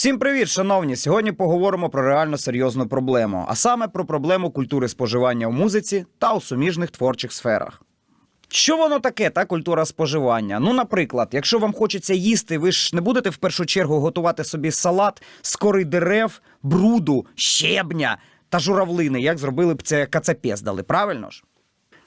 Всім привіт, шановні! Сьогодні поговоримо про реально серйозну проблему, а саме про проблему культури споживання у музиці та у суміжних творчих сферах. Що воно таке, та культура споживання? Ну, наприклад, якщо вам хочеться їсти, ви ж не будете в першу чергу готувати собі салат з кори дерев, бруду, щебня та журавлини, як зробили б це кацапездали, правильно ж?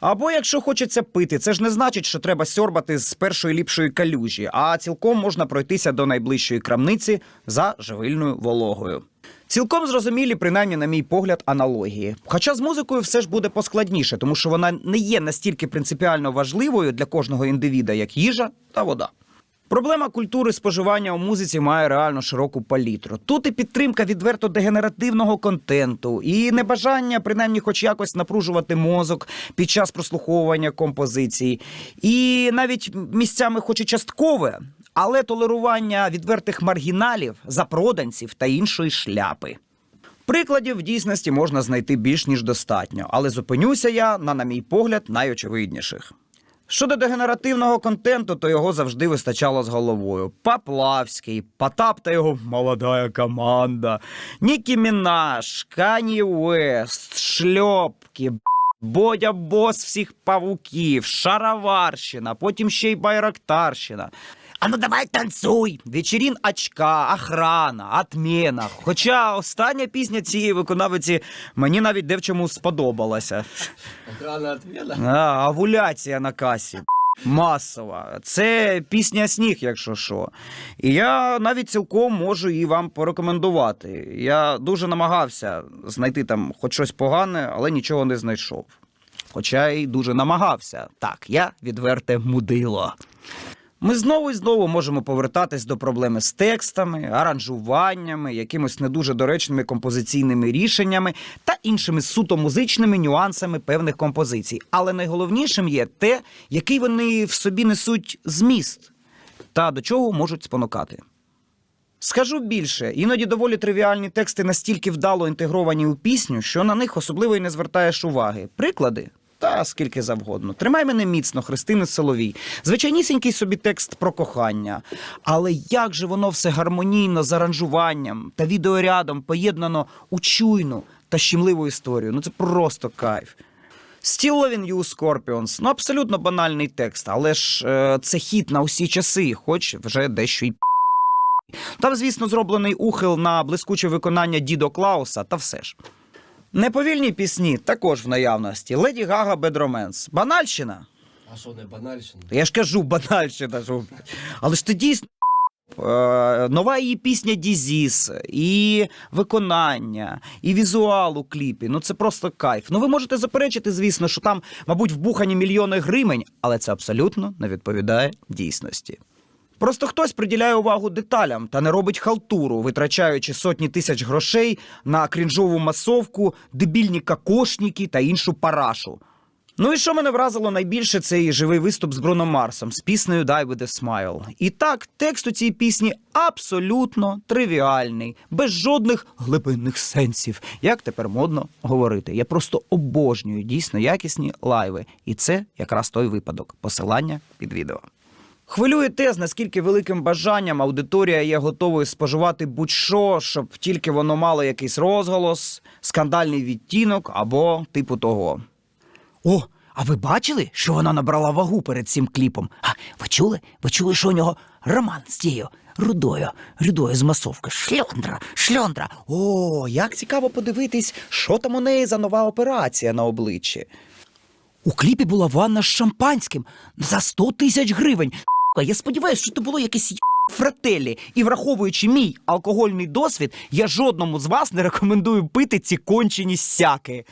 Або якщо хочеться пити, це ж не значить, що треба сьорбати з першої ліпшої калюжі, а цілком можна пройтися до найближчої крамниці за живильною вологою. Цілком зрозумілі, принаймні, на мій погляд, аналогії. Хоча з музикою все ж буде поскладніше, тому що вона не є настільки принципіально важливою для кожного індивіда, як їжа та вода. Проблема культури споживання у музиці має реально широку палітру. Тут і підтримка відверто дегенеративного контенту, і небажання, принаймні, хоч якось напружувати мозок під час прослуховування композицій, і навіть місцями, хоч і часткове, але толерування відвертих маргіналів, запроданців та іншої шляпи. Прикладів в дійсності можна знайти більш ніж достатньо, але зупинюся я на, на мій погляд, найочевидніших. Щодо дегенеративного контенту, то його завжди вистачало з головою. Паплавський, Потап та його молода команда, Нікі Мінаш, Кані Уест, Шльопки, Бодя Бос всіх павуків, Шароварщина, потім ще й Байрактарщина. А ну давай танцуй! Вечерін очка, охрана, отмена. Хоча остання пісня цієї виконавиці мені навіть де в чому сподобалася. Охрана отмена. А, овуляція на касі. Масова. Це пісня сніг, якщо що. І я навіть цілком можу її вам порекомендувати. Я дуже намагався знайти там хоч щось погане, але нічого не знайшов. Хоча й дуже намагався. Так, я відверте мудило. Ми знову і знову можемо повертатись до проблеми з текстами, аранжуваннями, якимось не дуже доречними композиційними рішеннями та іншими суто музичними нюансами певних композицій. Але найголовнішим є те, який вони в собі несуть зміст та до чого можуть спонукати. Скажу більше, іноді доволі тривіальні тексти настільки вдало інтегровані у пісню, що на них особливо й не звертаєш уваги. Приклади. Та скільки завгодно. Тримай мене міцно, Христини Соловій. Звичайнісінький собі текст про кохання. Але як же воно все гармонійно з аранжуванням та відеорядом поєднано у чуйну та щемливу історію. Ну це просто кайф. Still Loving You, Scorpions. Ну, абсолютно банальний текст, але ж е, це хіт на усі часи, хоч вже дещо й там, звісно, зроблений ухил на блискуче виконання Дідо Клауса, та все ж. Неповільні пісні також в наявності. Леді Гага Romance. Банальщина. А що не банальщина? Я ж кажу, банальщина. Що... Але ж це дійсно. е, Нова її пісня Дізіс, і виконання, і візуал у кліпі. Ну це просто кайф. Ну ви можете заперечити, звісно, що там, мабуть, вбухані мільйони гримень, але це абсолютно не відповідає дійсності. Просто хтось приділяє увагу деталям та не робить халтуру, витрачаючи сотні тисяч грошей на крінжову масовку, дебільні кокошніки та іншу парашу. Ну і що мене вразило найбільше, це і живий виступ з Бруно Марсом з піснею Die with a Smile. І так, текст у цій пісні абсолютно тривіальний, без жодних глибинних сенсів, як тепер модно говорити. Я просто обожнюю дійсно якісні лайви. І це якраз той випадок. Посилання під відео. Хвилює те, з наскільки великим бажанням аудиторія є готовою споживати будь-що, щоб тільки воно мало якийсь розголос, скандальний відтінок або типу того. О, а ви бачили, що вона набрала вагу перед цим кліпом? А ви чули? Ви чули, що у нього роман з тією рудою, рудою з масовки? Шльондра, шльондра. О, як цікаво подивитись, що там у неї за нова операція на обличчі. У кліпі була ванна з шампанським за 100 тисяч гривень. Я сподіваюся, що це було якесь фрателі. І враховуючи мій алкогольний досвід, я жодному з вас не рекомендую пити ці кончені сяки.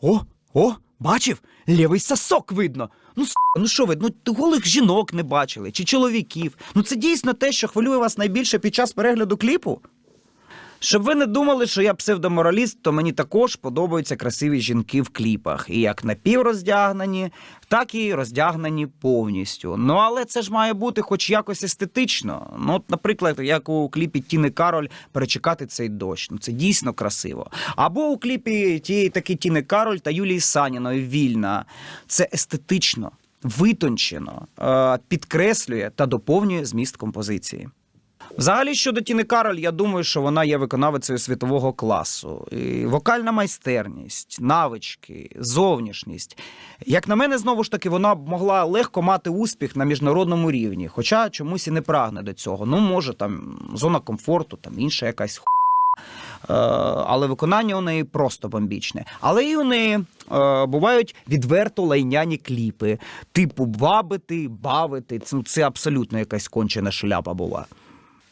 О, о, бачив? Лівий сосок видно. Ну, с**, ну що ви, ну голих жінок не бачили, чи чоловіків. Ну це дійсно те, що хвилює вас найбільше під час перегляду кліпу? Щоб ви не думали, що я псевдомораліст, то мені також подобаються красиві жінки в кліпах. І як напівроздягнені, так і роздягнені повністю. Ну але це ж має бути хоч якось естетично. Ну, от, наприклад, як у кліпі Тіни Кароль перечекати цей дощ. Ну це дійсно красиво. Або у кліпі тієї таки Тіни Кароль та Юлії Саніної Вільна. Це естетично, витончено, е, підкреслює та доповнює зміст композиції. Взагалі, щодо Тіни Кароль, я думаю, що вона є виконавицею світового класу. І вокальна майстерність, навички, зовнішність. Як на мене, знову ж таки, вона могла легко мати успіх на міжнародному рівні, хоча чомусь і не прагне до цього. Ну, може, там зона комфорту, там інша якась ху. Е, але виконання у неї просто бомбічне. Але і у неї е, бувають відверто лайняні кліпи, типу бабити, бавити. Це абсолютно якась кончена шляпа була.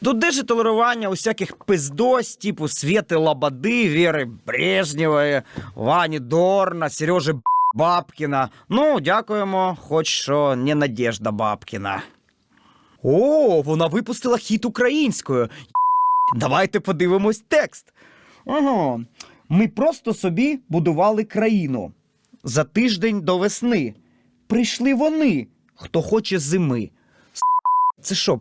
Тут де ж толерування усяких пиздось, типу Свєти Лободи, Віри Брежнєвої, Вані Дорна, Сережи Бабкіна. Ну, дякуємо, хоч що не Надежда Бабкіна. О, вона випустила хіт українською. Давайте подивимось текст. Ага. Ми просто собі будували країну. За тиждень до весни. Прийшли вони, хто хоче зими. Це що,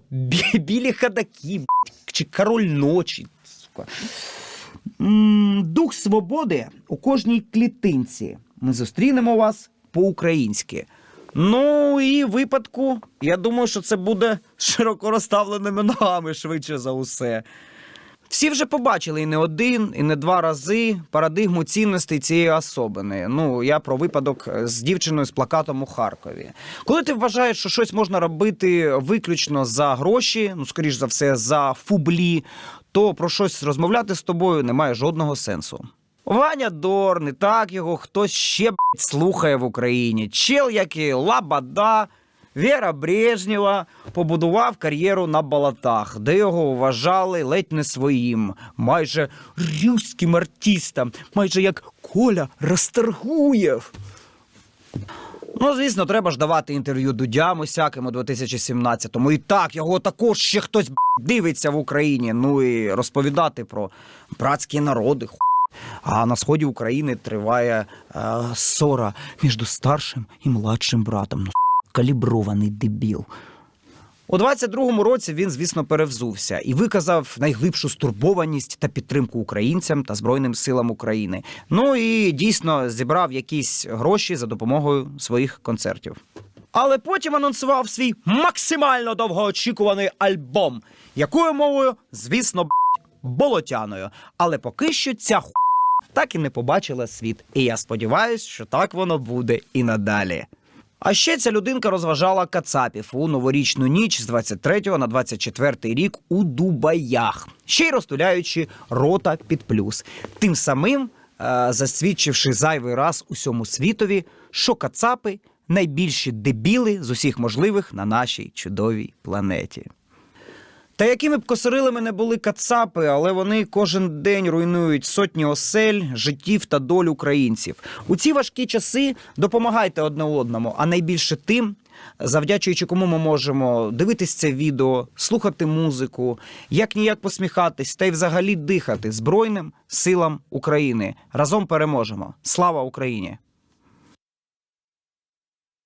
білі хадаки, чи король ночі? сука? Дух свободи у кожній клітинці. Ми зустрінемо вас по-українськи. Ну і випадку, я думаю, що це буде широко розставленими ногами швидше за усе. Всі вже побачили і не один, і не два рази парадигму цінностей цієї особини. Ну, я про випадок з дівчиною з плакатом у Харкові. Коли ти вважаєш, що щось можна робити виключно за гроші, ну, скоріш за все, за фублі, то про щось розмовляти з тобою немає жодного сенсу. Ваня Дорн, і так його хтось ще б***ь, слухає в Україні. Чел, як і Лабада, Віра Брежнєва побудував кар'єру на болотах, де його вважали ледь не своїм, майже рюським артистом, майже як Коля Расторгуєв. Ну, звісно, треба ж давати інтерв'ю Дудям усяким у 2017-му. І так, його також ще хтось дивиться в Україні. Ну і розповідати про братські народи. А на сході України триває е, ссора між старшим і младшим братом. Калібрований дебіл. У 22-му році він, звісно, перевзувся і виказав найглибшу стурбованість та підтримку українцям та Збройним силам України. Ну і дійсно зібрав якісь гроші за допомогою своїх концертів. Але потім анонсував свій максимально довгоочікуваний альбом, якою мовою, звісно, б***ь, болотяною. Але поки що ця ху так і не побачила світ. І я сподіваюся, що так воно буде і надалі. А ще ця людинка розважала кацапів у новорічну ніч з 23 на 24 рік у Дубаях, ще й розтуляючи рота під плюс, тим самим е, засвідчивши зайвий раз усьому світові, що кацапи найбільші дебіли з усіх можливих на нашій чудовій планеті. Та якими б косорилами не були кацапи, але вони кожен день руйнують сотні осель, життів та доль українців. У ці важкі часи допомагайте одне одному, а найбільше тим, завдячуючи кому ми можемо дивитись це відео, слухати музику, як ніяк посміхатись та й взагалі дихати Збройним силам України. Разом переможемо. Слава Україні!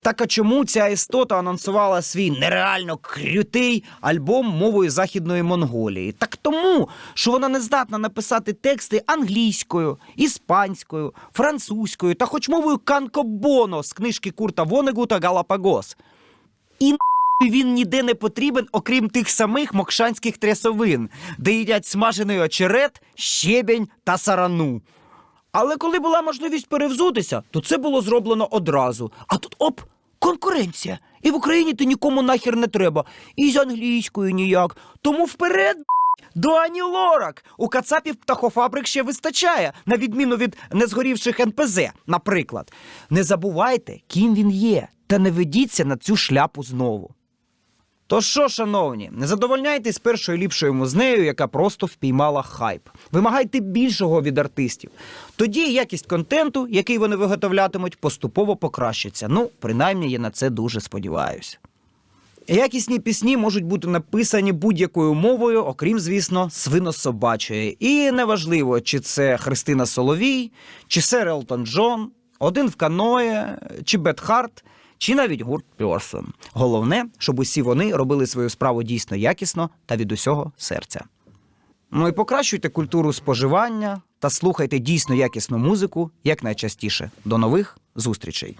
Так а чому ця істота анонсувала свій нереально крютий альбом мовою Західної Монголії? Так тому, що вона не здатна написати тексти англійською, іспанською, французькою та хоч мовою Канкобоно з книжки Курта Вонегута Галапагос. І він ніде не потрібен, окрім тих самих мокшанських трясовин, де їдять смажений очерет, щебень та сарану. Але коли була можливість перевзутися, то це було зроблено одразу. А тут оп, конкуренція. І в Україні ти нікому нахер не треба. І з англійською ніяк. Тому вперед до Ані Лорак. У кацапів птахофабрик ще вистачає, на відміну від незгорівших НПЗ, наприклад. Не забувайте, ким він є, та не ведіться на цю шляпу знову. То що, шановні, не задовольняйтесь першою ліпшою музнею, яка просто впіймала хайп. Вимагайте більшого від артистів. Тоді якість контенту, який вони виготовлятимуть, поступово покращиться. Ну, принаймні, я на це дуже сподіваюся. Якісні пісні можуть бути написані будь-якою мовою, окрім, звісно, свинособачої. І неважливо, чи це Христина Соловій, чи сер Елтон Джон, один в каное, чи Бет Харт, чи навіть гурт Пьорсон. Головне, щоб усі вони робили свою справу дійсно якісно та від усього серця. Ну і покращуйте культуру споживання та слухайте дійсно якісну музику якнайчастіше. До нових зустрічей!